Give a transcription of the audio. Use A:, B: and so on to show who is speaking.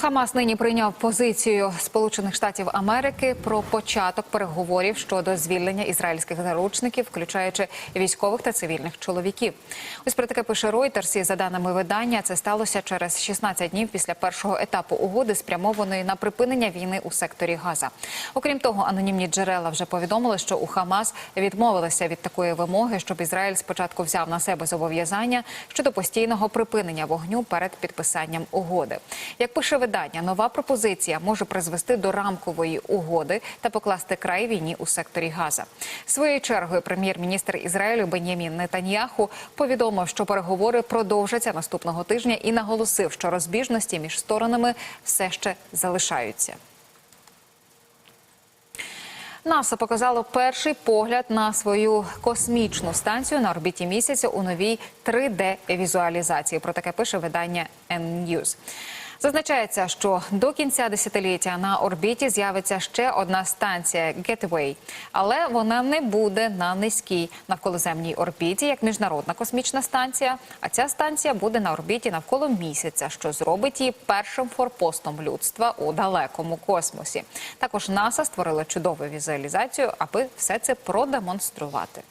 A: Хамас нині прийняв позицію Сполучених Штатів Америки про початок переговорів щодо звільнення ізраїльських заручників, включаючи військових та цивільних чоловіків. Ось про таке пише Reuters, і за даними видання, це сталося через 16 днів після першого етапу угоди, спрямованої на припинення війни у секторі Газа. Окрім того, анонімні джерела вже повідомили, що у Хамас відмовилися від такої вимоги, щоб Ізраїль спочатку взяв на себе зобов'язання щодо постійного припинення вогню перед підписанням угоди. Як пише видання, нова пропозиція може призвести до рамкової угоди та покласти край війні у секторі Газа. Своєю чергою прем'єр-міністр Ізраїлю Бенямін Нетаньяху повідомив, що переговори продовжаться наступного тижня і наголосив, що розбіжності між сторонами все ще залишаються. НАСА показало перший погляд на свою космічну станцію на орбіті місяця у новій 3D-візуалізації. Про таке пише видання N-News. Зазначається, що до кінця десятиліття на орбіті з'явиться ще одна станція Getaway, але вона не буде на низькій навколоземній орбіті, як міжнародна космічна станція. А ця станція буде на орбіті навколо місяця, що зробить її першим форпостом людства у далекому космосі. Також НАСА створила чудову візуалізацію, аби все це продемонструвати.